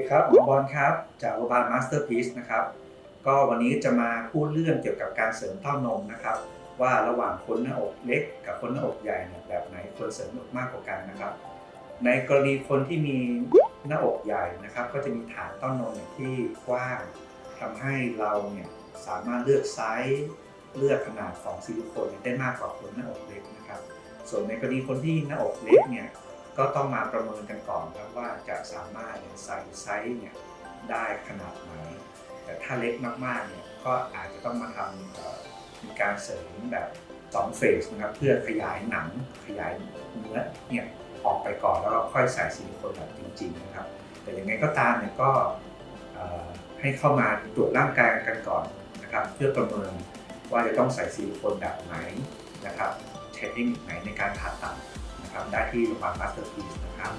ดีครับหมอบอลครับจากโรงพยาบาลมาสเตอร์พีซนะครับ ก็วันนี้จะมาพูดเรื่องเกี่ยวกับการเสริมเต้านมนะครับ ว่าระหว่างคนหน้าอกเล็กกับคนหน้าอกใหญ่เนี่ยแบบไหนควรเสริมมากกว่ากันนะครับ ในกรณีคนที่มีหน้าอกใหญ่นะครับ ก็จะมีฐานเต้านมที่กว้างทำให้เราเนี่ยสามารถเลือกไซส์เลือกขนาดของซิลิโคนได้มากกว่าคนหน้าอกเล็กนะครับ ส่วนในกรณีคนที่หน้าอกเล็กเนี่ย ก็ต้องมาประเมินกันก่อนครับว่าจะสามารถใส่ไซส์เนี่ยได้ขนาดไหน แต่ถ้าเล็กมากๆเนี่ยก็อาจจะต้องมาทำมีการเสริมแบบสองเฟสนะครับเพื่อขยายหนังขยายเนื้อเนี่ยออกไปก่อนแล้วก็ค่อยใส่ซิลิโคนแบบจริงๆนะครับ แต่ยังไงก็ตามเนี่ยก็ให้เข้ามาตรวจร่างกายกันก่อนนะครับ เพื่อประเมินว่าจะต้องใส่ซิลิโคนแบบไหนนะครับเทคนิคไหนในการผ่าตัด นะครับได้ที่โรงพยาบาลมาสเตอร์พีสนะครับ